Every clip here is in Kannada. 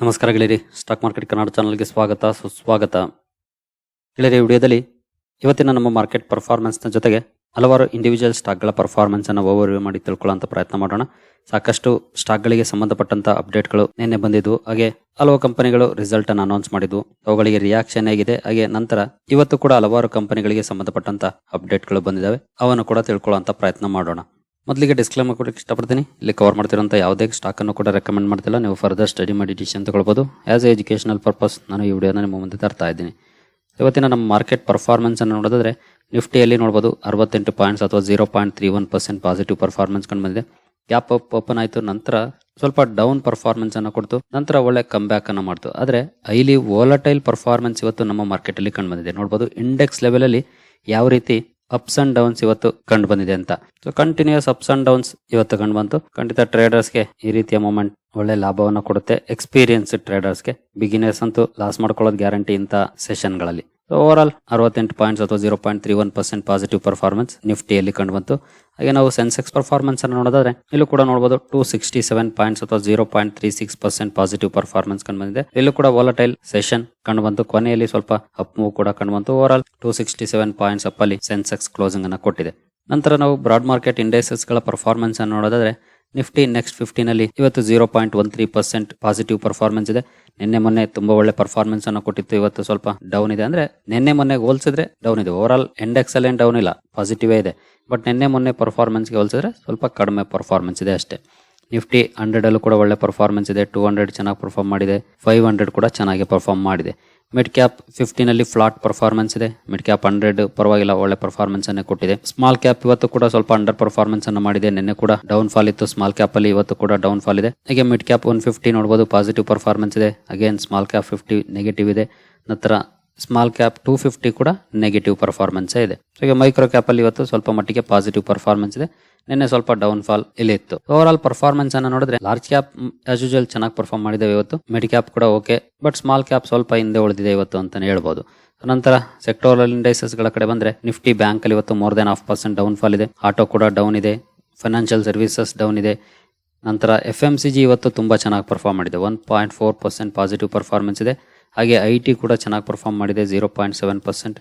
ನಮಸ್ಕಾರ ಗೆಳೆಯರಿ ಸ್ಟಾಕ್ ಮಾರ್ಕೆಟ್ ಕನ್ನಡ ಚಾನಲ್ಗೆ ಸ್ವಾಗತ, ಸುಸ್ವಾಗತ. ಗೆಳೆಯರಿ ವಿಡಿಯೋದಲ್ಲಿ ಇವತ್ತಿನ ನಮ್ಮ ಮಾರ್ಕೆಟ್ ಪರ್ಫಾರ್ಮೆನ್ಸ್ನ ಜೊತೆಗೆ ಹಲವಾರು ಇಂಡಿವಿಜುವಲ್ ಸ್ಟಾಕ್ಗಳ ಪರ್ಫಾರ್ಮೆನ್ಸನ್ನು ಓವರ್ ಓವರ್ ಮಾಡಿ ತಿಳ್ಕೊಳ್ಳೋಂಥ ಪ್ರಯತ್ನ ಮಾಡೋಣ. ಸಾಕಷ್ಟು ಸ್ಟಾಕ್ಗಳಿಗೆ ಸಂಬಂಧಪಟ್ಟಂತ ಅಪ್ಡೇಟ್ಗಳು ನಿನ್ನೆ ಬಂದಿದ್ವು. ಹಾಗೆ ಹಲವು ಕಂಪನಿಗಳು ರಿಸಲ್ಟನ್ನು ಅನೌನ್ಸ್ ಮಾಡಿದ್ವು. ಅವುಗಳಿಗೆ ರಿಯಾಕ್ಷನ್ ಆಗಿದೆ ಹಾಗೆ ನಂತರ ಇವತ್ತು ಕೂಡ ಹಲವಾರು ಕಂಪನಿಗಳಿಗೆ ಸಂಬಂಧಪಟ್ಟಂತ ಅಪ್ಡೇಟ್ಗಳು ಬಂದಿದ್ದಾವೆ. ಅವನ್ನು ಕೂಡ ತಿಳ್ಕೊಳ್ಳುವಂತ ಪ್ರಯತ್ನ ಮಾಡೋಣ. ಮೊದಲಿಗೆ ಡಿಸ್ಕ್ಲೇಮರ್ ಕೊಡಕ್ಕೆ ಇಷ್ಟಪಡ್ತೀನಿ. ಇಲ್ಲಿ ಕವರ್ ಮಾಡ್ತಿರೋಂಥ ಯಾವುದೇ ಸ್ಟಾಕನ್ನು ಕೂಡ ರೆಕಮೆಂಡ್ ಮಾಡ್ತಿಲ್ಲ. ನೀವು ಫರ್ದರ್ ಸ್ಟಡಿ ಮಾಡಿ ಡಿಸಿಷನ್ ತಗೊಳ್ಬೋದು. ಆ್ಯಸ್ ಎ ಎಜುಕೇಷನಲ್ ಪರ್ಪಸ್ ನಾನು ಈ ವಿಡಿಯೋನ ನಿಮ್ಮ ಮುಂದೆ ತರ್ತಾ ಇದ್ದೀನಿ. ಇವತ್ತಿನ ನಮ್ಮ ಮಾರ್ಕೆಟ್ ಪರ್ಫಾರ್ಮೆನ್ಸನ್ನು ನೋಡಿದ್ರೆ ನಿಫ್ಟಿಯಲ್ಲಿ ನೋಡ್ಬೋದು ಅರವತ್ತೆಂಟು ಪಾಯಿಂಟ್ಸ್ ಅಥವಾ zero point three one percent positive performance ಕಂಡು ಬಂದಿದೆ. ಗ್ಯಾಪ್ ಅಪ್ ಓಪನ್ ಆಯಿತು. ನಂತರ ಸ್ವಲ್ಪ ಡೌನ್ ಪರ್ಫಾರ್ಮೆನ್ಸ್ ಅನ್ನು ಕೊಡ್ತು. ನಂತರ ಒಳ್ಳೆ ಕಮ್ ಬ್ಯಾಕ್ ಅನ್ನು ಮಾಡ್ತು. ಆದರೆ ಐಲಿ ವೋಲಟೈಲ್ ಪರ್ಫಾರ್ಮೆನ್ಸ್ ಇವತ್ತು ನಮ್ಮ ಮಾರ್ಕೆಟಲ್ಲಿ ಕಂಡು ಬಂದಿದೆ. ನೋಡ್ಬೋದು ಇಂಡೆಕ್ಸ್ ಲೆವೆಲಲ್ಲಿ ಯಾವ ರೀತಿ ಅಪ್ಸ್ ಅಂಡ್ ಡೌನ್ಸ್ ಇವತ್ತು ಕಂಡು ಬಂದಿದೆ ಅಂತ. So continuous ups and downs ಇವತ್ತು ಕಂಡು ಬಂತು. ಖಂಡಿತ ಟ್ರೇಡರ್ಸ್ಗೆ ಈ ರೀತಿಯ ಮೂಮೆಂಟ್ ಒಳ್ಳೆ ಲಾಭವನ್ನು ಕೊಡುತ್ತೆ. ಎಕ್ಸ್ಪೀರಿಯನ್ಸ್ ಟ್ರೇಡರ್ಸ್ಗೆ ಬಿಗಿನರ್ಸ್ ಅಂತೂ ಲಾಸ್ ಮಾಡ್ಕೊಳ್ಳೋದು ಗ್ಯಾರಂಟಿ ಇಂಥ ಸೆಷನ್ಗಳಲ್ಲಿ ಓವರ್ ಆಲ್ ಅರವತ್ತೆಂಟು ಪಾಯಿಂಟ್ಸ್ ಅಥವಾ zero point three one percent positive performance ನಿಫ್ಟಿಯಲ್ಲಿ ಕಂಡು ಬಂತು ಹಾಗೆ ನಾವು ಸೆನ್ಸೆಕ್ಸ್ ಪರ್ಫಾರ್ಮೆನ್ಸ್ ಅನ್ನು ನೋಡೋದಾದ್ರೆ, ಇಲ್ಲೂ ಕೂಡ ನೋಡಬಹುದು ಟೂ ಸಿಕ್ಸ್ಟಿ ಸೆವೆನ್ ಪಾಯಿಂಟ್ಸ್ ಅಥವಾ zero point three six percent positive performance ಕಂಡು ಬಂದಿದೆ ಇಲ್ಲೂ ಕೂಡ ವಾಲಟೈಲ್ ಸೆಷನ್ ಕಂಡು ಬಂತು ಕೊನೆಯಲ್ಲಿ ಸ್ವಲ್ಪ ಅಪ್ ಮೂವ್ ಕೂಡ ಕಂಡು ಬಂತು over two sixty seven points ಅಪ್ಪಲ್ಲಿ Sensex closing ಅನ್ನು ಕೊಟ್ಟಿದೆ. ನಂತರ ನಾವು ಬ್ರಾಡ್ ಮಾರ್ಕೆಟ್ ಇಂಡೆಕ್ಸಸ್ಗಳ ಪರ್ಫಾರ್ಮೆನ್ಸ್ ಅನ್ನು ನೋಡೋದಾದ್ರೆ ನಿಫ್ಟಿ ನೆಕ್ಸ್ಟ್ ಫಿಫ್ಟಿನಲ್ಲಿ ಇವತ್ತು zero point one three percent positive performance ಇದೆ. ನಿನ್ನೆ ಮೊನ್ನೆ ತುಂಬಾ ಒಳ್ಳೆ ಪರ್ಫಾರ್ಮೆನ್ಸ್ ಅನ್ನು ಕೊಟ್ಟಿತ್ತು. ಇವತ್ತು ಸ್ವಲ್ಪ ಡೌನ್ ಇದೆ. ಅಂದ್ರೆ ನಿನ್ನೆ ಮೊನ್ನೆ ಹೋಲಿಸಿದ್ರೆ ಡೌನ್ ಇದೆ. ಓವರ್ ಆಲ್ ಇಂಡೆಕ್ಸ್ ಅಲ್ಲಿ ಡೌನ್ ಇಲ್ಲ ಪಾಸಿಟಿವ್ ಇದೆ. ಬಟ್ ನಿನ್ನೆ ಮೊನ್ನೆ ಪರ್ಫಾರ್ಮೆನ್ಸ್ಗೆ ಹೋಲಿಸಿದ್ರೆ ಸ್ವಲ್ಪ ಕಡಿಮೆ ಪರ್ಫಾರ್ಮೆನ್ಸ್ ಇದೆ ಅಷ್ಟೇ. ನಿಫ್ಟಿ ಹಂಡ್ರೆಡ್ ಅಲ್ಲೂ ಕೂಡ ಒಳ್ಳೆ ಪರ್ಫಾರ್ಮೆನ್ಸ್ ಇದೆ. ಟೂ ಹಂಡ್ರೆಡ್ ಚೆನ್ನಾಗಿ ಪರ್ಫಾರ್ಮ್ ಮಾಡಿದೆ. ಫೈವ್ ಹಂಡ್ರೆಡ್ ಕೂಡ ಚೆನ್ನಾಗಿ ಪರ್ಫಾರ್ಮ್ ಮಾಡಿದೆ. ಮಿಡ್ ಕ್ಯಾಪ್ ಫಿಫ್ಟೀನ್ ಅಲ್ಲಿ ಫ್ಲಾಟ್ ಪರ್ಫಾರ್ಮೆನ್ಸ್ ಇದೆ. ಮಿಡ್ ಕ್ಯಾಪ್ ಹಂಡ್ರೆಡ್ ಪರವಾಗಿಲ್ಲ, ಒಳ್ಳೆ ಪರ್ಫಾರ್ಮೆನ್ಸ್ ಅನ್ನು ಕೊಟ್ಟಿದೆ. ಸ್ಮಾಲ್ ಕ್ಯಾಪ್ ಇವತ್ತು ಕೂಡ ಸ್ವಲ್ಪ ಅಂಡರ್ ಪರ್ಫಾರ್ಮೆನ್ಸ್ ಅನ್ನು ಮಾಡಿದೆ. ನಿನ್ನೆ ಕೂಡ ಡೌನ್ ಫಾಲ್ ಇತ್ತು. ಸ್ಮಾಲ್ ಕ್ಯಾಪ್ ಅಲ್ಲಿ ಇವತ್ತು ಕೂಡ ಡೌನ್ ಫಾಲ್ ಇದೆ. ಹಾಗೆ ಮಿಡ್ ಕ್ಯಾಪ್ ಒನ್ ಫಿಫ್ಟಿ ನೋಡಬಹುದು ಪಾಸಿಟಿವ್ ಪರ್ಫಾರ್ಮೆನ್ಸ್ ಇದೆ. Again small cap fifty negative ಇದೆ. ನಂತರ ಸ್ಮಾಲ್ ಕ್ಯಾಪ್ ಟೂ ಫಿಫ್ಟಿ ಕೂಡ ನೆಗೆಟಿವ್ ಪರ್ಫಾರ್ಮೆನ್ಸ್ ಇದೆ. ಸೊ ಈಗ ಮೈಕ್ರೋ ಕ್ಯಾಪ್ ಅಲ್ಲಿ ಇವತ್ತು ಸ್ವಲ್ಪ ಮಟ್ಟಿಗೆ ಪಾಸಿಟಿವ್ ಪರ್ಫಾರ್ಮೆನ್ಸ್ ಇದೆ. ನಿನ್ನೆ ಸ್ವಲ್ಪ ಡೌನ್ ಫಾಲ್ ಇಲ್ಲಿ ಇತ್ತು. ಓವರ್ ಆಲ್ ಪರ್ಫಾರ್ಮೆನ್ಸ್ ಅನ್ನ ನೋಡಿದ್ರೆ ಲಾರ್ಜ್ ಕ್ಯಾಪ್ ಆಸ್ ಯೂಜಲ್ ಚೆನ್ನಾಗಿ ಪರ್ಫಾರ್ಮ್ ಮಾಡಿದ್ದೇವೆ ಇವತ್ತು. ಮಿಡ್ ಕ್ಯಾಪ್ ಕೂಡ ಓಕೆ ಬಟ್ ಸ್ಮಾಲ್ ಕ್ಯಾಪ್ ಸ್ವಲ್ಪ ಹಿಂದೆ ಉಳಿದಿದೆ ಇವತ್ತು ಅಂತಾನೆ ಹೇಳ್ಬೋದು. ನಂತರ ಸೆಕ್ಟೋರಲ್ ಇಂಡೈಸಸ್ಗಳ ಕಡೆ ಬಂದ್ರೆ ನಿಫ್ಟಿ ಬ್ಯಾಂಕ್ ಅಲ್ಲಿ ಇವತ್ತು more than half percent down fall ಇದೆ. ಆಟೋ ಕೂಡ ಡೌನ್ ಇದೆ. ಫೈನಾನ್ಷಿಯಲ್ ಸರ್ವಿಸಸ್ ಡೌನ್ ಇದೆ. ನಂತರ ಎಫ್ ಎಂ ಸಿ ಜಿ ಇವತ್ತು ತುಂಬಾ ಚೆನ್ನಾಗಿ ಪರ್ಫಾರ್ಮ್ ಮಾಡಿದೆ. One point four percent positive performance ಇದೆ. ಹಾಗೆ ಐ ಟಿ ಕೂಡ ಚೆನ್ನಾಗಿ ಪರ್ಫಾರ್ಮ್ ಮಾಡಿದೆ zero point seven percent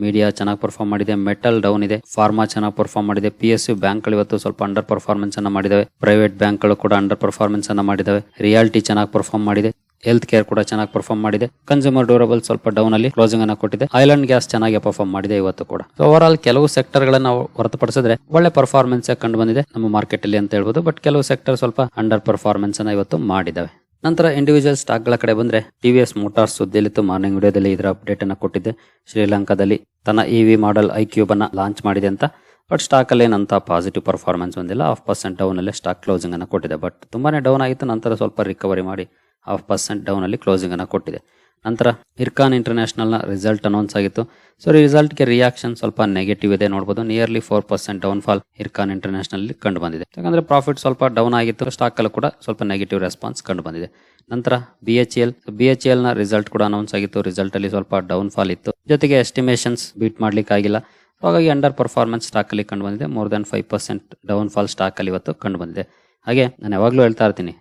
media ಚೆನ್ನಾಗಿ ಪರ್ಫಾರ್ಮ್ ಮಾಡಿದೆ. ಮೆಟಲ್ ಡೌನ್ ಇದೆ. ಫಾರ್ಮಾ ಚೆನ್ನಾಗಿ ಪರ್ಫಾರ್ಮ್ ಮಾಡಿದೆ. ಪಿ ಎಸ್ ಯು ಬ್ಯಾಂಕ್ಗಳು ಇವತ್ತು ಸ್ವಲ್ಪ ಅಂಡರ್ ಪರ್ಫಾರ್ಮೆನ್ಸ್ ಅನ್ನ ಮಾಡಿದಾವೆ. ಪ್ರೈವೇಟ್ ಬ್ಯಾಂಕ್ಗಳು ಕೂಡ ಅಂಡರ್ ಪರ್ಫಾರ್ಮೆನ್ಸ್ ಅನ್ನ ಮಾಡಿದಾವೆ. ರಿಯಾಲಿಟಿ ಚೆನ್ನಾಗಿ ಪರ್ಫಾರ್ಮ್ ಮಾಡಿದೆ. ಹೆಲ್ತ್ ಕೇರ್ ಕೂಡ ಚೆನ್ನಾಗಿ ಪರ್ಫಾರ್ಮ್ ಮಾಡಿದೆ. ಕನ್ಸ್ಯೂಮರ್ ಡ್ಯೂರಬಲ್ ಸ್ವಲ್ಪ ಡೌನ್ ಅಲ್ಲಿ ಕ್ಲೋಸಿಂಗ್ ಅನ್ನ ಕೊಟ್ಟಿದೆ. ಐಲ್ಯಾಂಡ್ ಗ್ಯಾಸ್ ಚೆನ್ನಾಗಿ ಪರ್ಫಾರ್ಮ್ ಮಾಡಿದೆ ಇವತ್ತು ಕೂಡ. ಓವರ್ ಆಲ್ ಕೆಲವು ಸೆಕ್ಟರ್ ಗಳನ್ನ ಹೊರತುಪಡಿಸಿದ್ರೆ ಒಳ್ಳೆ ಪರ್ಫಾರ್ಮೆನ್ಸ್ ಕಂಡು ಬಂದಿದೆ. ನಮ್ಮ ಮಾರ್ಕೆಟ್ ಅಲ್ಲಿ ಅಂತ ಹೇಳ್ಬೋದು. ಬಟ್ ಕೆಲವು ಸೆಕ್ಟರ್ ಸ್ವಲ್ಪ ಅಂಡರ್ ಪರ್ಫಾರ್ಮೆನ್ಸ್ ಅನ್ನ ಇವತ್ತು ಮಾಡಿದಾವೆ. ನಂತರ ಇಂಡಿವಿಜುವಲ್ ಸ್ಟಾಕ್ಗಳ ಕಡೆ ಬಂದರೆ ಟಿ ವಿ ಎಸ್ ಮೋಟಾರ್ಸ್ ಸುದ್ದಿಯಲ್ಲಿತ್ತು. ಮಾರ್ನಿಂಗ್ ವಿಡಿಯೋದಲ್ಲಿ ಇದರ ಅಪ್ಡೇಟ್ ಅನ್ನು ಕೊಟ್ಟಿದ್ದೆ. ಶ್ರೀಲಂಕಾದಲ್ಲಿ ತನ್ನ E V model I cube ಅನ್ನ ಲಾಂಚ್ ಮಾಡಿದೆ ಅಂತ. ಬಟ್ ಸ್ಟಾಕ್ ಅಲ್ಲಿ ಏನಂತ ಪಾಸಿಟಿವ್ ಪರ್ಫಾರ್ಮೆನ್ಸ್ ಒಂದಿಲ್ಲ ಹಾಫ್ ಪರ್ಸೆಂಟ್ ಡೌನ್ ಅಲ್ಲಿ ಸ್ಟಾಕ್ ಕ್ಲೋಸಿಂಗ್ ಅನ್ನು ಕೊಟ್ಟಿದೆ. ಬಟ್ ತುಂಬಾನೇ ಡೌನ್ ಆಗಿತ್ತು. ನಂತರ ಸ್ವಲ್ಪ ರಿಕವರಿ ಮಾಡಿ ಹಾಫ್ ಪರ್ಸೆಂಟ್ ಕ್ಲೋಸಿಂಗ್ ಅನ್ನು ಕೊಟ್ಟಿದೆ. ನಂತರ ಇರ್ಕಾನ್ ಇಂಟರ್ನ್ಯಾಷನಲ್ನ ರಿಸಲ್ಟ್ ಅನೌನ್ಸ್ ಆಗಿತ್ತು. ಸೊ ರಿಸಲ್ಟ್ಗೆ ರಿಯಾಕ್ಷನ್ ಸ್ವಲ್ಪ ನೆಗೆಟಿವ್ ಇದೆ ನೋಡಬಹುದು nearly four percent down fall Ircon International ಕಂಡು ಬಂದಿದೆ. ಯಾಕಂದ್ರೆ ಪ್ರಾಫಿಟ್ ಸ್ವಲ್ಪ ಡೌನ್ ಆಗಿತ್ತು. ಸ್ಟಾಕ್ ಅಲ್ಲೂ ಕೂಡ ಸ್ವಲ್ಪ ನೆಗೆಟಿವ್ ರೆಸ್ಪಾನ್ಸ್ ಕಂಡು ಬಂದಿದೆ. ನಂತರ B H L B H ಎಲ್ನ result ಕೂಡ ಅನೌನ್ಸ್ ಆಗಿತ್ತು. ರಿಸಲ್ಟ್ ಅಲ್ಲಿ ಸ್ವಲ್ಪ ಡೌನ್ ಫಾಲ್ ಇತ್ತು. ಜೊತೆಗೆ ಎಸ್ಟಿಮೇಷನ್ಸ್ ಬೀಟ್ ಮಾಡ್ಲಿಕ್ಕೆ ಆಗಿಲ್ಲ. ಹಾಗಾಗಿ ಅಂಡರ್ ಪರ್ಫಾರ್ಮೆನ್ಸ್ ಸ್ಟಾಕ್ ಅಲ್ಲಿ ಕಂಡು ಬಂದಿದೆ. More than five percent down fall stock ಅಲ್ಲಿ ಇವತ್ತು ಕಂಡು ಬಂದಿದೆ. ಹಾಗೆ ನಾನು ಯಾವಾಗಲೂ ಹೇಳ್ತಾ ಇರ್ತೀನಿ.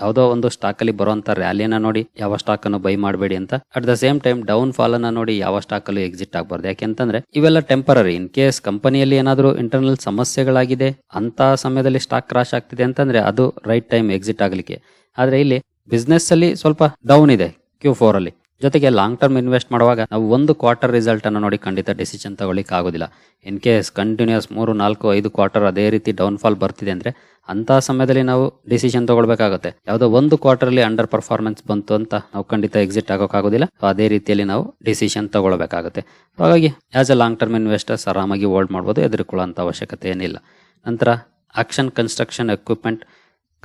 ಯಾವುದೋ ಒಂದು ಸ್ಟಾಕ್ ಅಲ್ಲಿ ಬರುವಂತ ರ್ಯಾಲಿಯನ್ನ ನೋಡಿ ಯಾವ ಸ್ಟಾಕ್ ಅನ್ನು ಬೈ ಮಾಡಬೇಡಿ ಅಂತ. At the same time down fall ಅನ್ನ ನೋಡಿ ಯಾವ ಸ್ಟಾಕ್ ಅಲ್ಲೂ ಎಕ್ಸಿಟ್ ಆಗಬಾರ್ದು. ಯಾಕೆಂತಂದ್ರೆ ಇವೆಲ್ಲ ಟೆಂಪರರಿ ಇನ್ ಕೇಸ್ ಕಂಪನಿಯಲ್ಲಿ ಏನಾದರೂ ಇಂಟರ್ನಲ್ ಸಮಸ್ಯೆಗಳಾಗಿದೆ ಅಂತ ಸಮಯದಲ್ಲಿ ಸ್ಟಾಕ್ ಕ್ರಾಶ್ ಆಗ್ತಿದೆ ಅಂತಂದ್ರೆ ಅದು ರೈಟ್ ಟೈಮ್ ಎಕ್ಸಿಟ್ ಆಗಲಿಕ್ಕೆ. ಆದ್ರೆ ಇಲ್ಲಿ ಬಿಸ್ನೆಸ್ ಅಲ್ಲಿ ಸ್ವಲ್ಪ ಡೌನ್ ಇದೆ ಕ್ಯೂ ಫೋರ್ ಅಲ್ಲಿ. ಜೊತೆಗೆ ಲಾಂಗ್ ಟರ್ಮ್ ಇನ್ವೆಸ್ಟ್ ಮಾಡುವಾಗ ನಾವು ಒಂದು ಕ್ವಾರ್ಟರ್ ರಿಸಲ್ಟ್ ಅನ್ನು ನೋಡಿ ಖಂಡಿತ ಡಿಸಿಷನ್ ತಗೊಳ್ಳಿಕ್ಕೆ ಆಗೋದಿಲ್ಲ ಇನ್ ಕೇಸ್ ಕಂಟಿನ್ಯೂಸ್ ಮೂರು, ನಾಲ್ಕು, ಐದು ಕ್ವಾರ್ಟರ್ ಅದೇ ರೀತಿ ಡೌನ್ ಫಾಲ್ ಬರ್ತಿದೆ ಅಂದ್ರೆ ಅಂತ ಸಮಯದಲ್ಲಿ ನಾವು ಡಿಸಿಷನ್ ತಗೊಳ್ಬೇಕಾಗುತ್ತೆ. ಯಾವುದೋ ಒಂದು ಕ್ವಾರ್ಟರ್ ಅಲ್ಲಿ ಅಂಡರ್ ಪರ್ಫಾರ್ಮೆನ್ಸ್ ಬಂತು ಅಂತ ನಾವು ಖಂಡಿತ ಎಕ್ಸಿಟ್ ಆಗೋಕ್ಕಾಗೋದಿಲ್ಲ. ಅದೇ ರೀತಿಯಲ್ಲಿ ನಾವು ಡಿಸಿಷನ್ ತಗೊಳ್ಬೇಕಾಗುತ್ತೆ. ಹಾಗಾಗಿ as a long term investors ಆರಾಮಾಗಿ ಹೋಲ್ಡ್ ಮಾಡ್ಬೋದು ಎದುರುಕೊಳ್ಳುವಂತ ಅವಶ್ಯಕತೆ ಏನಿಲ್ಲ. ನಂತರ ಆಕ್ಷನ್ ಕನ್ಸ್ಟ್ರಕ್ಷನ್ ಎಕ್ವಿಪ್ಮೆಂಟ್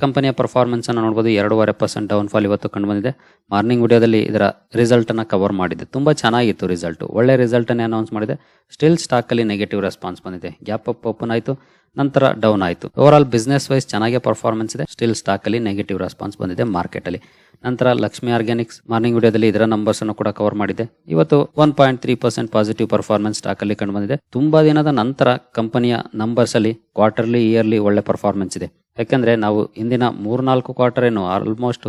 ಕಂಪನಿಯ ಪರ್ಫಾರ್ಮೆನ್ಸ್ ಅನ್ನು ನೋಡಬಹುದು ಎರಡೂವರೆ ಪರ್ಸೆಂಟ್ ಡೌನ್ ಫಾಲ್ ಇವತ್ತು ಕಂಡು ಬಂದಿದೆ ಮಾರ್ನಿಂಗ್ ವಿಡಿಯೋದಲ್ಲಿ ಇದರ ರಿಸಲ್ಟ್ ಅನ್ನು ಕವರ್ ಮಾಡಿದೆ ತುಂಬಾ ಚೆನ್ನಾಗಿತ್ತು ರಿಸಲ್ಟ್ ಒಳ್ಳೆ ರಿಸಲ್ಟ್ ಅನ್ನು ಅನೌನ್ಸ್ ಮಾಡಿದೆ. ಸ್ಟಿಲ್ ಸ್ಟಾಕ್ ಅಲ್ಲಿ ನೆಗೆಟಿವ್ ರೆಸ್ಪಾನ್ಸ್ ಬಂದಿದೆ. ಗ್ಯಾಪ್ ಅಪ್ ಓಪನ್ ಆಯಿತು. ನಂತರ ಡೌನ್ ಆಯಿತು. ಓವರ್ ಆಲ್ ಬಿಸ್ನೆಸ್ ವೈಸ್ ಚೆನ್ನಾಗಿ ಪರ್ಫಾರ್ಮೆನ್ಸ್ ಇದೆ. ಸ್ಟಿಲ್ ಸ್ಟಾಕ್ ಅಲ್ಲಿ ನೆಗೆಟಿವ್ ರೆಸ್ಪಾನ್ಸ್ ಬಂದಿದೆ ಮಾರ್ಕೆಟ್ ಅಲ್ಲಿ. ನಂತರ ಲಕ್ಷ್ಮಿ ಆರ್ಗ್ಯಾನಿಕ್ಸ್ ಮಾರ್ನಿಂಗ್ ವಿಡಿಯೋದಲ್ಲಿ ಇದರ ನಂಬರ್ಸ್ ಅನ್ನು ಕೂಡ ಕವರ್ ಮಾಡಿದೆ ಇವತ್ತು one point three percent positive performance stock ಅಲ್ಲಿ ಕಂಡು ಬಂದಿದೆ ತುಂಬಾ ದಿನದ ನಂತರ ಕಂಪನಿಯ ನಂಬರ್ಸ್ ಅಲ್ಲಿ ಕ್ವಾರ್ಟರ್ಲಿ ಇಯರ್ಲಿ ಒಳ್ಳೆ ಪರ್ಫಾರ್ಮೆನ್ಸ್ ಇದೆ. ಯಾಕಂದ್ರೆ ನಾವು ಹಿಂದಿನ ಮೂರ್ನಾಲ್ಕು ಕ್ವಾರ್ಟರ್ ಏನು ಆಲ್ಮೋಸ್ಟ್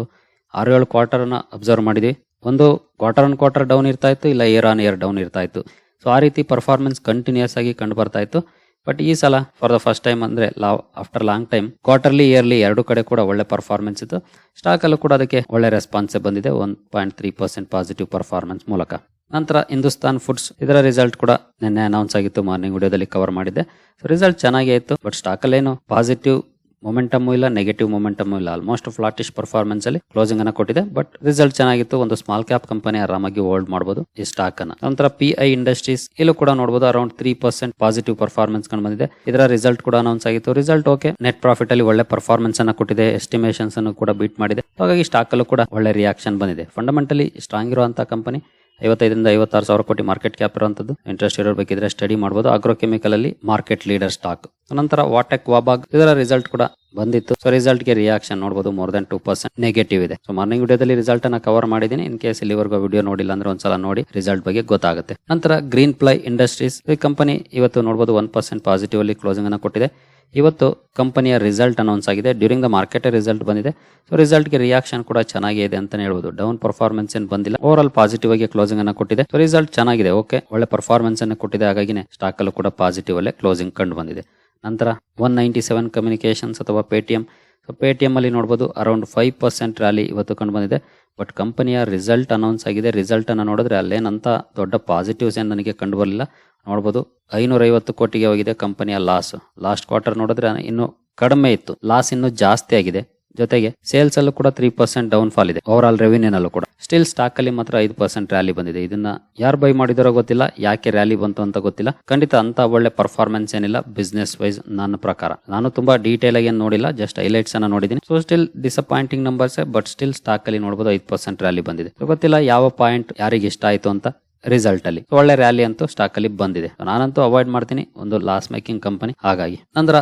ಆರು ಏಳು ಕ್ವಾರ್ಟರ್ನ ಅಬ್ಸರ್ವ್ ಮಾಡಿದ್ವಿ. ಒಂದು ಕ್ವಾರ್ಟರ್ ಆನ್ ಕ್ವಾರ್ಟರ್ ಡೌನ್ ಇರ್ತಾ ಇತ್ತು, ಇಲ್ಲ ಇಯರ್ ಆನ್ ಇಯರ್ ಡೌನ್ ಇರ್ತಾ ಇತ್ತು. ಸೊ ಆ ರೀತಿ ಪರ್ಫಾರ್ಮೆನ್ಸ್ ಕಂಟಿನ್ಯೂಸ್ ಆಗಿ ಕಂಡು ಬರ್ತಾ ಇತ್ತು. ಬಟ್ ಈ ಸಲ ಫಾರ್ ದ ಫಸ್ಟ್ ಟೈಮ್ ಅಂದರೆ ಲಾ after long time quarterly yearly ಎರಡು ಕಡೆ ಕೂಡ ಒಳ್ಳೆ ಪರ್ಫಾರ್ಮೆನ್ಸ್ ಇತ್ತು. ಸ್ಟಾಕಲ್ಲೂ ಕೂಡ ಅದಕ್ಕೆ ಒಳ್ಳೆ ರೆಸ್ಪಾನ್ಸೇ ಬಂದಿದೆ one point three percent positive performance ಮೂಲಕ. ನಂತರ ಹಿಂದೂಸ್ತಾನ್ ಫುಡ್ಸ್ ಇದರ ರಿಸಲ್ಟ್ ಕೂಡ ನಿನ್ನೆ ಅನೌನ್ಸ್ ಆಗಿತ್ತು ಮಾರ್ನಿಂಗ್ ವಿಡಿಯೋದಲ್ಲಿ ಕವರ್ ಮಾಡಿದ್ದೆ. ಸೊ ರಿಸಲ್ಟ್ ಚೆನ್ನಾಗೇ ಇತ್ತು ಬಟ್ ಸ್ಟಾಕಲ್ಲೇನು ಪಾಸಿಟಿವ್ ಮೊಮೆಂಟಮ್ ಇಲ್ಲ ನೆಗೆಟಿವ್ ಮೊಮೆಂಟಮ್ ಇಲ್ಲ. ಆಲ್ಮೋಸ್ಟ್ ಫ್ಲಾಟಿಶ್ ಪರ್ಫಾರ್ಮೆನ್ಸ್ ಅಲ್ಲಿ ಕ್ಲೋಸಿಂಗ್ ಅನ್ನ ಕೊಟ್ಟಿದೆ ಬಟ್ ರಿಸಲ್ಟ್ ಚೆನ್ನಾಗಿತ್ತು. ಒಂದು ಸ್ಮಾಲ್ ಕ್ಯಾಪ್ ಕಂಪನಿ ಆರಾಮಾಗಿ ಹೋಲ್ಡ್ ಮಾಡಬಹುದು ಈ ಸ್ಟಾಕ್ ಅನ್ನ. ನಂತರ ಪಿ ಐ ಇಂಡಸ್ಟ್ರೀಸ್ ಇಲ್ಲೂ ಕೂಡ ನೋಡಬಹುದು around three percent positive performance ಕಂಡು ಬಂದಿದೆ. ಇದರ ರಿಸಲ್ಟ್ ಕೂಡ ಅನೌನ್ಸ್ ಆಗಿತ್ತು. ರಿಸಲ್ಟ್ ಓಕೆ ನೆಟ್ ಪ್ರಾಫಿಟ್ ಅಲ್ಲಿ ಒಳ್ಳೆ ಪರ್ಫಾರ್ಮೆನ್ಸ್ ಅನ್ನ ಕೊಟ್ಟಿದೆ. ಎಸ್ಟಿಮೇಷನ್ಸ್ ಅನ್ನು ಕೂಡ ಬೀಟ್ ಮಾಡಿದೆ. ಹಾಗಾಗಿ ಸ್ಟಾಕ್ ಅಲ್ಲೂ ಕೂಡ ಒಳ್ಳೆ ರಿಯಾಕ್ಷನ್ ಬಂದಿದೆ. ಫಂಡಮೆಂಟಲಿ ಸ್ಟ್ರಾಂಗ್ ಇರುವಂತಹ ಕಂಪನಿ ಐವತ್ತೈದರಿಂದ ಐವತ್ತಾರು ಸಾವಿರ ಕೋಟಿ ಮಾರ್ಕೆಟ್ ಕ್ಯಾಪ್ ಇರುವಂತದ್ದು. ಇಂಟ್ರೆಸ್ಟ್ ಇರೋ ಬೇಕಿದ್ರೆ ಸ್ಟಡಿ ಮಾಡಬಹುದು ಆಗ್ರೋ ಕೆಮಿಕಲ್ ಅಲ್ಲಿ ಮಾರ್ಕೆಟ್ ಲೀಡರ್ ಸ್ಟಾಕ್ ನಂತರ ವಾಟೆಕ್ ವಾಬಾಗ್ ಇದರ ರಿಸಲ್ಟ್ ಕೂಡ ಬಂದಿತ್ತು. ಸೊ ರಿಸಲ್ಟ್ಗೆ ರಿಯಾಕ್ಷನ್ ನೋಡಬಹುದು more than two percent negative ಇದೆ. ಸೊ ಮಾರ್ನಿಂಗ್ ವಿಡಿಯೋದಲ್ಲಿ ರಿಸಲ್ಟ್ ಅನ್ನ ಕವರ್ ಮಾಡಿದ್ದೀನಿ. ಇನ್ ಕೇಸ್ ಇಲ್ಲಿವರೆಗೂ ವಿಡಿಯೋ ನೋಡಿಲ್ಲ ಅಂದ್ರೆ ಒಂದ್ಸಲ ನೋಡಿ. ರಿಸಲ್ಟ್ ಬಗ್ಗೆ ಗೊತ್ತಾಗುತ್ತೆ. ನಂತರ ಗ್ರೀನ್ ಪ್ಲೈ ಇಂಡಸ್ಟ್ರೀಸ್ ಈ ಕಂಪನಿ ಇವತ್ತು ನೋಡಬಹುದು ಒನ್ ಪರ್ಸೆಂಟ್ ಪಾಸಿಟಿವ್ ಅಲ್ಲಿ ಕ್ಲೋಸಿಂಗ್ ಅನ್ನ ಕೊಟ್ಟಿದೆ. ಇವತ್ತು ಕಂಪನಿಯ ರಿಸಲ್ಟ್ ಅನೌನ್ಸ್ ಆಗಿದೆ. ಡ್ಯೂರಿಂಗ್ ದ ಮಾರ್ಕೆಟ್ ರಿಸಲ್ಟ್ ಬಂದಿದೆ. ಸೊ ರಿಸಲ್ಟ್ಗೆ ರಿಯಾಕ್ಷನ್ ಕೂಡ ಚೆನ್ನಾಗಿದೆ ಇದೆ ಅಂತಾನೆ ಹೇಳ್ಬೋದು. ಡೌನ್ ಪರ್ಫಾರ್ಮೆನ್ಸ್ ಏನು ಬಂದಿಲ್ಲ. ಓವರ್ ಆಲ್ ಪಾಸಿಟಿವ್ ಆಗಿ ಕ್ಲೋಸಿಂಗ್ ಅನ್ನ ಕೊಟ್ಟಿದೆ. ಸೊ ರಿಸಲ್ಟ್ ಚೆನ್ನಾಗಿದೆ. ಓಕೆ ಒಳ್ಳೆ ಪರ್ಫಾರ್ಮೆನ್ಸ್ ಅನ್ನು ಕೊಟ್ಟಿದೆ. ಹಾಗಾಗಿನೇ ಸ್ಟಾಕ್ ಅಲ್ಲೂ ಕೂಡ ಪಾಸಿಟಿವ್ ಅಲ್ಲೇ ಕ್ಲೋಸಿಂಗ್ ಕಂಡು ಬಂದಿದೆ. ನಂತರ ಒನ್ ನೈಂಟಿ ಸೆವೆನ್ ಕಮ್ಯುನಿಕೇಶನ್ಸ್ ಅಥವಾ ಪೇಟಿಎಂ ಸೊ ಪೇಟಿಎಂ ಅಲ್ಲಿ ನೋಡಬಹುದು ಅರೌಂಡ್ ಫೈವ್ ಪರ್ಸೆಂಟ್ ರ್ಯಾಲಿ ಇವತ್ತು ಕಂಡು ಬಂದಿದೆ. ಬಟ್ ಕಂಪನಿಯ ರಿಸಲ್ಟ್ ಅನೌನ್ಸ್ ಆಗಿದೆ. ರಿಸಲ್ಟ್ ಅನ್ನು ನೋಡಿದ್ರೆ ಅಲ್ಲೇನಂತ ದೊಡ್ಡ ಪಾಸಿಟಿವ್ಸ್ ಏನು ನನಗೆ ಕಂಡು ಬರಲಿಲ್ಲ. ನೋಡಬಹುದು ಐನೂರೈವತ್ತು ಕೋಟಿಗೆ ಹೋಗಿದೆ ಕಂಪನಿಯ ಲಾಸ್ ಲಾಸ್ಟ್ ಕ್ವಾರ್ಟರ್ ನೋಡಿದ್ರೆ ಇನ್ನು ಕಡಿಮೆ ಇತ್ತು. ಲಾಸ್ ಇನ್ನೂ ಜಾಸ್ತಿ ಆಗಿದೆ. ಜೊತೆಗೆ ಸೇಲ್ಸ್ ಅಲ್ಲೂ ಕೂಡ ತ್ರೀ ಪರ್ಸೆಂಟ್ ಡೌನ್ ಫಾಲ್ ಇದೆ. ಓವರ್ ಆಲ್ ರೆವಿನ್ಯೂನಲ್ಲೂ ಕೂಡ. ಸ್ಟಿಲ್ ಸ್ಟಾಕ್ ಅಲ್ಲಿ ಮಾತ್ರ ಐದು ಪರ್ಸೆಂಟ್ ರ್ಯಾಲಿ ಬಂದಿದೆ. ಇದನ್ನ ಯಾರು ಬೈ ಮಾಡಿದಾರೋ ಗೊತ್ತಿಲ್ಲ, ಯಾಕೆ ರ್ಯಾಲಿ ಬಂತು ಅಂತ ಗೊತ್ತಿಲ್ಲ. ಖಂಡಿತ ಅಂತ ಒಳ್ಳೆ ಪರ್ಫಾರ್ಮೆನ್ಸ್ ಏನಿಲ್ಲ. ಬಿಸ್ನೆಸ್ ವೈಸ್ ನನ್ನ ಪ್ರಕಾರ. ನಾನು ತುಂಬಾ ಡೀಟೇಲ್ ಆಗಿ ನೋಡಿಲ್ಲ ಜಸ್ಟ್ ಹೈಲೈಟ್ಸ್ ಅನ್ನ ನೋಡಿದೀನಿ so still disappointing numbers but still stock ಅಲ್ಲಿ ನೋಡಬಹುದು ಐದು ಪರ್ಸೆಂಟ್ ರ್ಯಾಲಿ ಬಂದಿದೆ. ಗೊತ್ತಿಲ್ಲ ಯಾವ ಪಾಯಿಂಟ್ ಯಾರಿಗೆ ಇಷ್ಟ ಆಯ್ತು ಅಂತ ರಿಸಲ್ಟ್ ಅಲ್ಲಿ. ಒಳ್ಳೆ ರ್ಯಾಲಿ ಅಂತೂ ಸ್ಟಾಕ್ ಅಲ್ಲಿ ಬಂದಿದೆ. ನಾನಂತೂ ಅವಾಯ್ಡ್ ಮಾಡ್ತೀನಿ. ಒಂದು ಲಾಸ್ ಮೇಕಿಂಗ್ ಕಂಪನಿ ಹಾಗಾಗಿ. ನಂತರ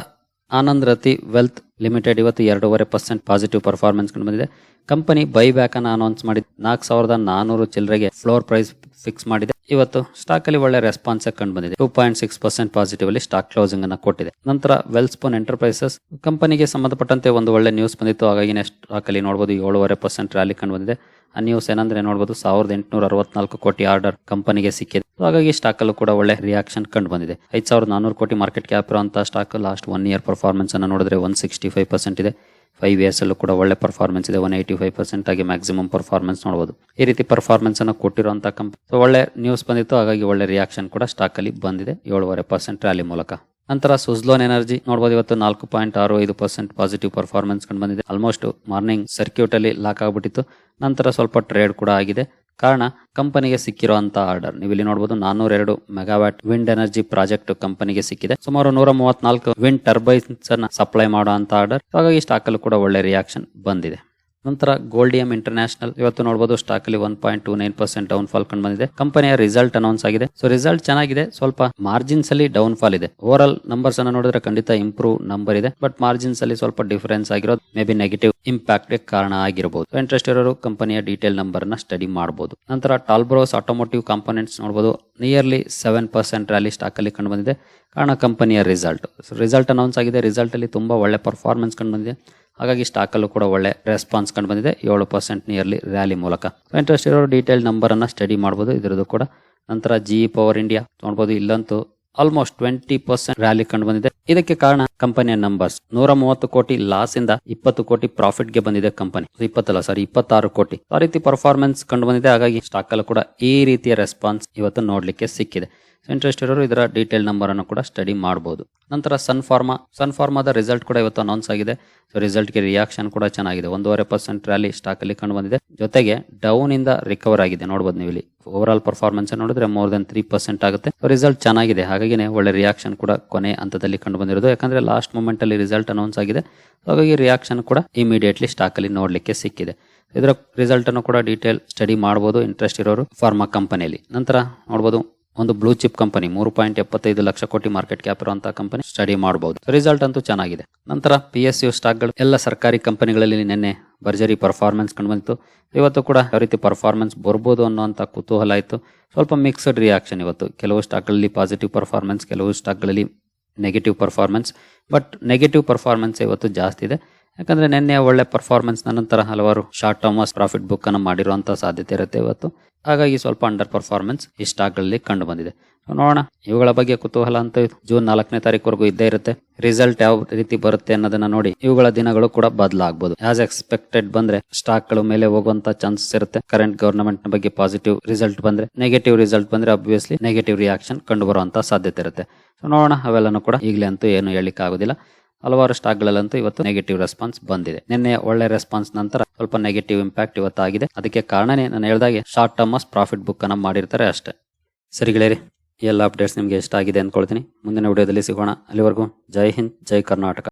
ಆನಂದ್ ರತಿ ವೆಲ್ತ್ ಲಿಮಿಟೆಡ್ ಇವತ್ತು ಎರಡೂವರೆ ಪರ್ಸೆಂಟ್ ಪಾಸಿಟಿವ್ ಪರ್ಫಾರ್ಮೆನ್ಸ್ ಕಂಡು ಬಂದಿದೆ. ಕಂಪನಿ ಬೈ ಬ್ಯಾಕ್ ಅನ್ನು ಅನೌನ್ಸ್ ಮಾಡಿ ನಾಲ್ಕು ಸಾವಿರದ ನಾನೂರು ಚಿಲ್ಲರೆಗೆ ಫ್ಲೋರ್ ಪ್ರೈಸ್ ಫಿಕ್ಸ್ ಮಾಡಿದೆ. ಇವತ್ತು ಸ್ಟಾಕ್ ಅಲ್ಲಿ ಒಳ್ಳೆ ರೆಸ್ಪಾನ್ಸ್ ಕಂಡು ಬಂದಿದೆ. Two point six percent positive ಅಲ್ಲಿ ಸ್ಟಾಕ್ ಕ್ಲೋಸಿಂಗ್ ಅನ್ನ ಕೊಟ್ಟಿದೆ. ನಂತರ ವೆಲ್ಸ್ಪೋನ್ ಎಂಟರ್ಪ್ರೈಸಸ್ ಕಂಪನಿಗೆ ಸಂಬಂಧಪಟ್ಟಂತೆ ಒಂದು ಒಳ್ಳೆ ನ್ಯೂಸ್ ಬಂದಿತ್ತು. ಹಾಗಾಗಿ ಸ್ಟಾಕ್ ಅಲ್ಲಿ ನೋಡಬಹುದು ಏಳುವರೆ ಪರ್ಸೆಂಟ್ ರ್ಯಾಲಿ ಕಂಡು ಬಂದಿದೆ. ಆ ನ್ಯೂಸ್ ಏನಂದ್ರೆ ನೋಡಬಹುದು ಸಾವಿರದ ಎಂಟುನೂರ ಅರವತ್ನಾಲ್ಕು ಕೋಟಿ ಆರ್ಡರ್ ಕಂಪನಿಗೆ ಸಿಕ್ಕಿದೆ. ಹಾಗಾಗಿ ಸ್ಟಾಕ್ ಅಲ್ಲೂ ಕೂಡ ಒಳ್ಳೆ ರಿಯಾಕ್ಷನ್ ಕಂಡು ಬಂದಿದೆ. ಐದು ಸಾವಿರದ ನಾನೂರು ಕೋಟಿ ಮಾರ್ಕೆಟ್ ಕ್ಯಾಪ್ ಇರುವಂತಹ stock last one year performance ಅನ್ನು ನೋಡಿದ್ರೆ ಒನ್ ಸಿಕ್ಸ್ಟಿ ಫೈವ್ ಪರ್ಸೆಂಟ್ ಇದೆ. ಫೈವ್ ಇಯರ್ಸ್ ಅಲ್ಲೂ ಕೂಡ ಒಳ್ಳೆ ಪರ್ಫಾರ್ಮೆನ್ಸ್ ಇದೆ. ಒನ್ ಏಯ್ಟಿ ಫೈವ್ ಪರ್ಸೆಂಟ್ ಆಗಿ ಮ್ಯಾಕ್ಸಿಮಮ್ ಪರ್ಫಾರ್ಮೆನ್ಸ್ ನೋಡಬಹುದು ಈ ರೀತಿ ಪರ್ಫಾರ್ಮೆನ್ಸ್ ಅನ್ನು ಕೊಟ್ಟಿರುವಂತಹ ಕಂಪನಿ ಒಳ್ಳೆ ನ್ಯೂಸ್ ಬಂದಿತ್ತು. ಹಾಗಾಗಿ ಒಳ್ಳೆ ರಿಯಾಕ್ಷನ್ ಕೂಡ ಸ್ಟಾಕ್ ಅಲ್ಲಿ ಬಂದಿದೆ. ಏಳುವರೆ ಪರ್ಸೆಂಟ್ ರ್ಯಾಲಿ ಮೂಲಕ. ನಂತರ ಸುಜ್ಲೋನ್ ಎನರ್ಜಿ ನೋಡಬಹುದು ಇವತ್ತು ನಾಲ್ಕು ಪಾಯಿಂಟ್ ಆರು ಐದು ಪರ್ಸೆಂಟ್ ಪಾಸಿಟಿವ್ ಪರ್ಫಾರ್ಮೆನ್ಸ್ ಕಂಡು ಬಂದಿದೆ. ಆಲ್ಮೋಸ್ಟ್ ಮಾರ್ನಿಂಗ್ ಸರ್ಕ್ಯೂಟ್ ಅಲ್ಲಿ ಲಾಕ್ ಆಗಿಬಿಟ್ಟಿತ್ತು. ನಂತರ ಸ್ವಲ್ಪ ಟ್ರೇಡ್ ಕೂಡ ಆಗಿದೆ. ಕಾರಣ, ಕಂಪನಿಗೆ ಸಿಕ್ಕಿರುವಂತ ಆರ್ಡರ್ ನೀವು ಇಲ್ಲಿ ನೋಡಬಹುದು ನಾನೂರ ಎರಡು ಮೆಗಾವ್ಯಾಟ್ ವಿಂಡ್ ಎನರ್ಜಿ ಪ್ರಾಜೆಕ್ಟ್ ಕಂಪನಿಗೆ ಸಿಕ್ಕಿದೆ. ಸುಮಾರು ನೂರ ಮೂವತ್ನಾಲ್ಕು ವಿಂಡ್ ಟರ್ಬೈನ್ಸ್ ಅನ್ನ ಸಪ್ಲೈ ಮಾಡುವಂತ ಆರ್ಡರ್ ಹಾಗಾಗಿ ಸ್ಟಾಕ್ ಅಲ್ಲೂ ಕೂಡ ಒಳ್ಳೆ ರಿಯಾಕ್ಷನ್ ಬಂದಿದೆ. ನಂತರ ಗೋಲ್ಡಿಯಂ ಇಂಟರ್ನ್ಯಾಷನಲ್, ಇವತ್ತು ನೋಡಬಹುದು ಸ್ಟಾಕ್ ಅಲ್ಲಿ one point two nine percent down fall ಕಂಡು ಬಂದಿದೆ. ಕಂಪನಿಯ ರಿಸಲ್ಟ್ ಅನೌನ್ಸ್ ಆಗಿದೆ. ಸೊ ರಿಸಲ್ಟ್ ಚೆನ್ನಾಗಿದೆ. ಸ್ವಲ್ಪ ಮಾರ್ಜಿನ್ಸ್ ಅಲ್ಲಿ ಡೌನ್ ಫಾಲ್ ಇದೆ. ಓವರ್ ಆಲ್ ನಂಬರ್ಸ್ ಅನ್ನ ನೋಡಿದ್ರೆ ಖಂಡಿತ ಇಂಪ್ರೂವ್ ನಂಬರ್ ಇದೆ. ಬಟ್ ಮಾರ್ಜಿನ್ಸ್ ಅಲ್ಲಿ ಸ್ವಲ್ಪ ಡಿಫರೆನ್ಸ್ ಆಗಿರೋದು ಮೇ ಬಿ ನೆಗೆಟಿವ್ ಇಂಪ್ಯಾಕ್ಟ್ ಕಾರಣ ಆಗಿರಬಹುದು ಇಂಟ್ರೆಸ್ಟ್ ಇರೋರು ಕಂಪನಿಯ ಡೀಟೇಲ್ ನಂಬರ್ನ ಸ್ಟಡಿ ಮಾಡಬಹುದು ನಂತರ ಟಾಲ್ಬ್ರೋಸ್ ಆಟೋಮೋಟಿವ್ ಕಾಂಪೋನೆಂಟ್ಸ್ ನೋಡಬಹುದು nearly seven percent rally stock ಅಲ್ಲಿ ಕಂಡು ಬಂದಿದೆ. ಕಾರಣ ಕಂಪನಿಯ ರಿಸಲ್ಟ್ ರಿಸಲ್ಟ್ ಅನೌನ್ಸ್ ಆಗಿದೆ. ರಿಸಲ್ಟ್ ಅಲ್ಲಿ ತುಂಬಾ ಒಳ್ಳೆ ಪರ್ಫಾರ್ಮೆನ್ಸ್ ಕಂಡು ಬಂದಿದೆ. ಹಾಗಾಗಿ ಸ್ಟಾಕಲ್ಲೂ ಕೂಡ ಒಳ್ಳೆ ರೆಸ್ಪಾನ್ಸ್ ಕಂಡು ಬಂದಿದೆ. ಏಳು ಪರ್ಸೆಂಟ್ ನಿಯರ್ಲಿ ರ್ಯಾಲಿ ಮೂಲಕ. ಇಂಟ್ರೆಸ್ಟ್ ಇರೋ ಡೀಟೇಲ್ ನಂಬರ್ ಅನ್ನ ಸ್ಟಡಿ ಮಾಡಬಹುದು ಇದರದ್ದು ಕೂಡ ನಂತರ ಜಿ ಪವರ್ ಇಂಡಿಯಾ ನೋಡಬಹುದು ಇಲ್ಲಂತೂ ಆಲ್ಮೋಸ್ಟ್ ಟ್ವೆಂಟಿ ಪರ್ಸೆಂಟ್ ರ್ಯಾಲಿ ಕಂಡು ಬಂದಿದೆ. ಇದಕ್ಕೆ ಕಾರಣ ಕಂಪನಿಯ ನಂಬರ್ಸ್ ನೂರ ಮೂವತ್ತು ಕೋಟಿ ಲಾಸ್ ಇಂದ ಇಪ್ಪತ್ತು ಕೋಟಿ ಪ್ರಾಫಿಟ್ಗೆ ಬಂದಿದೆ ಕಂಪನಿ. ಇಪ್ಪತ್ತಲ್ಲ ಸಾರಿ ಇಪ್ಪತ್ತಾರು ಕೋಟಿ. ಆ ರೀತಿ ಪರ್ಫಾರ್ಮೆನ್ಸ್ ಕಂಡು ಬಂದಿದೆ. ಹಾಗಾಗಿ ಸ್ಟಾಕ್ ಅಲ್ಲಿ ಕೂಡ ಈ ರೀತಿಯ ರೆಸ್ಪಾನ್ಸ್ ಇವತ್ತು ನೋಡ್ಲಿಕ್ಕೆ ಸಿಕ್ಕಿದೆ. ಇಂಟ್ರೆಸ್ಟ್ ಇರೋರು ಇದರ ಡೀಟೇಲ್ ನಂಬರ್ ಅನ್ನು ಕೂಡ ಸ್ಟಡಿ ಮಾಡಬಹುದು ನಂತರ ಸನ್ ಫಾರ್ಮಾ ಸನ್ ಫಾರ್ಮಾದ ರಿಸಲ್ಟ್ ಕೂಡ ಇವತ್ತು ಅನೌನ್ಸ್ ಆಗಿದೆ. ಸೊ ರಿಸಲ್ಟ್ಗೆ ರಿಯಾಕ್ಷನ್ ಕೂಡ ಚೆನ್ನಾಗಿದೆ. ಒಂದೂವರೆ ಪರ್ಸೆಂಟ್ ರ್ಯಾಲಿ ಸ್ಟಾಕ್ ಅಲ್ಲಿ ಕಂಡು ಬಂದಿದೆ. ಜೊತೆಗೆ ಡೌನ್ ಇಂದ ರಿಕವರ್ ಆಗಿದೆ. ನೋಡಬಹುದು ನೀವು ಇಲ್ಲಿ. ಓವರ್ ಆಲ್ ಪರ್ಫಾರ್ಮೆನ್ಸ್ ನೋಡಿದ್ರೆ ಮೋರ್ ದನ್ ತ್ರೀ ಪರ್ಸೆಂಟ್ ಆಗುತ್ತೆ. ರಿಸಲ್ಟ್ ಚೆನ್ನಾಗಿದೆ. ಹಾಗಾಗಿ ಒಳ್ಳೆ ರಿಯಾಕ್ಷನ್ ಕೂಡ ಕೊನೆ ಹಂತದಲ್ಲಿ ಕಂಡು ಬಂದಿರೋದು. ಯಾಕಂದ್ರೆ ಲಾಸ್ಟ್ ಮೂಮೆಂಟಲ್ಲಿ ರಿಸಲ್ಟ್ ಅನೌನ್ಸ್ ಆಗಿದೆ. ಹಾಗಾಗಿ ರಿಯಾಕ್ಷನ್ ಕೂಡ ಇಮಿಡಿಯೇಟ್ಲಿ ಸ್ಟಾಕ್ ಅಲ್ಲಿ ನೋಡ್ಲಿಕ್ಕೆ ಸಿಕ್ಕಿದೆ. ಇದರ ರಿಸಲ್ಟ್ ಅನ್ನು ಕೂಡ ಡೀಟೇಲ್ ಸ್ಟಡಿ ಮಾಡಬಹುದು ಇಂಟ್ರೆಸ್ಟ್ ಇರೋರು ಫಾರ್ಮಾ ಕಂಪನಿಯಲ್ಲಿ ನಂತರ ನೋಡಬಹುದು ಒಂದು ಬ್ಲೂ ಚಿಪ್ ಕಂಪನಿ ಮೂರು ಪಾಯಿಂಟ್ ಎಪ್ಪತ್ತೈದು ಲಕ್ಷ ಕೋಟಿ ಮಾರ್ಕೆಟ್ ಕ್ಯಾಪ್ ಇರುವಂತಹ ಕಂಪನಿ ಸ್ಟಡಿ ಮಾಡಬಹುದು ರಿಸಲ್ಟ್ ಅಂತೂ ಚೆನ್ನಾಗಿದೆ. ನಂತರ ಪಿ ಎಸ್ ಯು ಸ್ಟಾಕ್ಗಳು ಎಲ್ಲ ಸರ್ಕಾರಿ ಕಂಪನಿಗಳಲ್ಲಿ ನಿನ್ನೆ ಭರ್ಜರಿ ಪರ್ಫಾರ್ಮೆನ್ಸ್ ಕಂಡುಬಂತು ಇವತ್ತು ಕೂಡ ಯಾವ ರೀತಿ ಪರ್ಫಾರ್ಮೆನ್ಸ್ ಬರ್ಬೋದು ಅನ್ನುವಂಥ ಕುತೂಹಲ ಆಯಿತು ಸ್ವಲ್ಪ ಮಿಕ್ಸ್ಡ್ ರಿಯಾಕ್ಷನ್ ಇವತ್ತು. ಕೆಲವು ಸ್ಟಾಕ್ಗಳಲ್ಲಿ ಪಾಸಿಟಿವ್ ಪರ್ಫಾರ್ಮೆನ್ಸ್ ಕೆಲವು ಸ್ಟಾಕ್ಗಳಲ್ಲಿ negative performance but negative performance ಇವತ್ತು ಜಾಸ್ತಿ ಇದೆ. ಯಾಕಂದ್ರೆ ನಿನ್ನೆ ಒಳ್ಳೆ ಪರ್ಫಾರ್ಮೆನ್ಸ್ ನಂತರ ಹಲವಾರು ಶಾರ್ಟ್ ಟರ್ಮ್ ಪ್ರಾಫಿಟ್ ಬುಕ್ ಅನ್ನು ಮಾಡಿರುವಂತಹ ಸಾಧ್ಯತೆ ಇರುತ್ತೆ ಇವತ್ತು. ಹಾಗಾಗಿ ಸ್ವಲ್ಪ ಅಂಡರ್ ಪರ್ಫಾರ್ಮೆನ್ಸ್ ಈ ಸ್ಟಾಕ್ಗಳಲ್ಲಿ ಕಂಡು ಬಂದಿದೆ. ನೋಡೋಣ. ಇವುಗಳ ಬಗ್ಗೆ ಕುತೂಹಲ ಅಂತ ಜೂನ್ ನಾಲ್ಕನೇ ತಾರೀಕುವರೆಗೂ ಇದ್ದೇ ಇರುತ್ತೆ. ರಿಸಲ್ಟ್ ಯಾವ ರೀತಿ ಬರುತ್ತೆ ಅನ್ನೋದನ್ನ ನೋಡಿ ಇವುಗಳ ದಿನಗಳು ಕೂಡ ಬದಲಾಗಬಹುದು ಆಸ್ ಎಕ್ಸ್ಪೆಕ್ಟೆಡ್ ಬಂದ್ರೆ ಸ್ಟಾಕ್ಗಳು ಮೇಲೆ ಹೋಗುವಂತ ಚಾನ್ಸಸ್ ಇರುತ್ತೆ. ಕರೆಂಟ್ ಗವರ್ನಮೆಂಟ್ ಬಗ್ಗೆ ಪಾಸಿಟಿವ್ ರಿಸಲ್ಟ್ ಬಂದ್ರೆ ನೆಗೆಟಿವ್ ರಿಸಲ್ಟ್ ಬಂದ್ರೆ ಅಬ್ವಿಯಸ್ಲಿ ನೆಗೆಟಿವ್ ರಿಯಾಕ್ಷನ್ ಕಂಡು ಬರುವಂತ ಸಾಧ್ಯತೆ ಇರುತ್ತೆ. ನೋಡೋಣ. ಅವೆಲ್ಲನೂ ಕೂಡ ಈಗಲೇ ಅಂತೂ ಏನು ಹೇಳಲಿಕ್ಕೆ ಆಗೋದಿಲ್ಲ ಹಲವಾರು ಸ್ಟಾಕ್ಗಳಲ್ಲಂತೂ ಇವತ್ತು ನೆಗೆಟಿವ್ ರೆಸ್ಪಾನ್ಸ್ ಬಂದಿದೆ. ನಿನ್ನೆ ಒಳ್ಳೆ ರೆಸ್ಪಾನ್ಸ್ ನಂತರ ಸ್ವಲ್ಪ ನೆಗೆಟಿವ್ ಇಂಪ್ಯಾಕ್ಟ್ ಇವತ್ತಾಗಿದೆ. ಅದಕ್ಕೆ ಕಾರಣನೇ ನಾನು ಹೇಳ್ದಾಗೆ ಶಾರ್ಟ್ ಟರ್ಮ್ ಪ್ರಾಫಿಟ್ ಬುಕ್ ಅನ್ನ ಮಾಡಿರ್ತಾರೆ ಅಷ್ಟೇ. ಸರಿ ಗೆಳೆಯರಿ, ಈ ಎಲ್ಲ ಅಪ್ಡೇಟ್ಸ್ ನಿಮಗೆ ಇಷ್ಟ ಆಗಿದೆ ಅಂದ್ಕೊಳ್ತೀನಿ. ಮುಂದಿನ ವಿಡಿಯೋದಲ್ಲಿ ಸಿಗೋಣ. ಅಲ್ಲಿವರೆಗೂ ಜೈ ಹಿಂದ್, ಜೈ ಕರ್ನಾಟಕ.